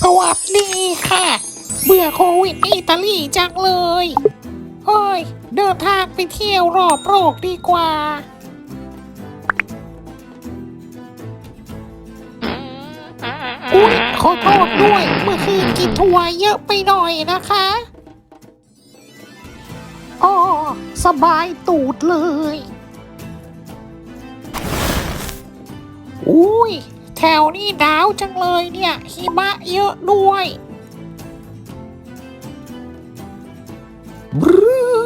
สวัสดีค่ะ เบื่อโควิดอิตาลีจังเลยเฮ้ย เดินทางไปเที่ยวรอบโลกดีกว่า อุ๊ยขอโทษด้วย เมื่อคืนกินทัวร์เยอะไปหน่อยนะคะอ๋อสบายตูดเลย อุ้ย วนี้หนาวจังเลยเนี่ยหิมะเยอะด้วยบรือ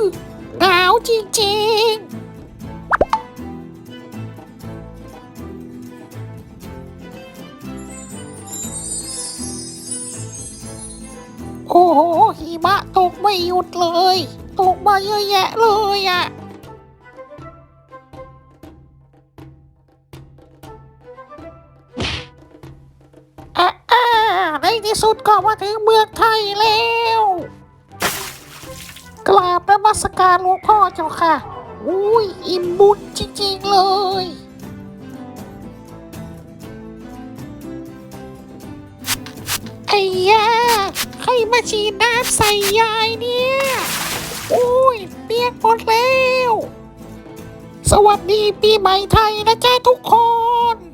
หนาวจริงๆโอ้โหหิมะตกไม่หยุดเลย ตกมาเยอะแยะเลยอะอ่ ที่สุดก็มาถึงเมืองไทยแล้ว กราบนมัสการหลวงพ่อเจ้าค่ะ อุ้ยอิ่มบุญจริงๆเลย ไอ้ยาใครมาฉีดน้ำใส่ยายเนี่ย อุ้ยเปียกหมดแล้ว สวัสดีปีใหม่ไทยนะจ๊ะทุกคน